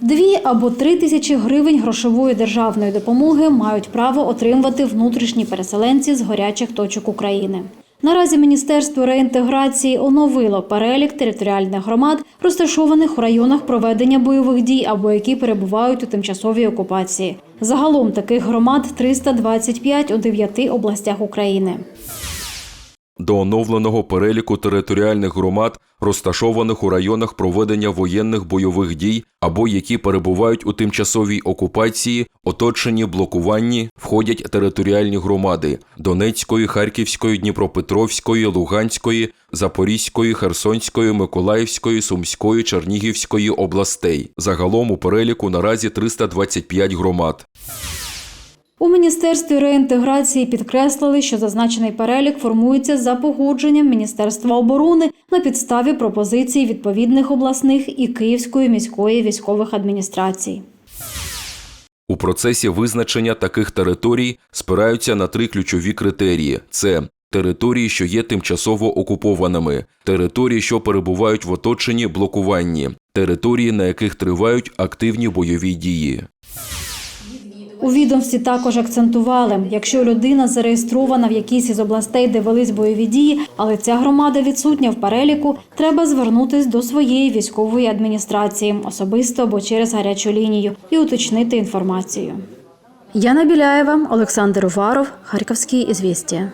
Дві або три тисячі гривень грошової державної допомоги мають право отримувати внутрішні переселенці з гарячих точок України. Наразі Міністерство реінтеграції оновило перелік територіальних громад, розташованих у районах проведення бойових дій або які перебувають у тимчасовій окупації. Загалом таких громад 325 у дев'яти областях України. До оновленого переліку територіальних громад, розташованих у районах проведення воєнних бойових дій або які перебувають у тимчасовій окупації, оточенні блокуванні, входять територіальні громади Донецької, Харківської, Дніпропетровської, Луганської, Запорізької, Херсонської, Миколаївської, Сумської, Чернігівської областей. Загалом у переліку наразі 325 громад. У міністерстві реінтеграції підкреслили, що зазначений перелік формується за погодженням Міністерства оборони на підставі пропозицій відповідних обласних і Київської міської військових адміністрацій. У процесі визначення таких територій спираються на три ключові критерії: це території, що є тимчасово окупованими, території, що перебувають в оточенні блокуванні, території, на яких тривають активні бойові дії. У відомстві також акцентували, якщо людина зареєстрована в якійсь із областей, де велись бойові дії, але ця громада відсутня в переліку, треба звернутись до своєї військової адміністрації, особисто або через гарячу лінію, і уточнити інформацію. Яна Біляєва, Олександр Уваров, Харківські ізвістія.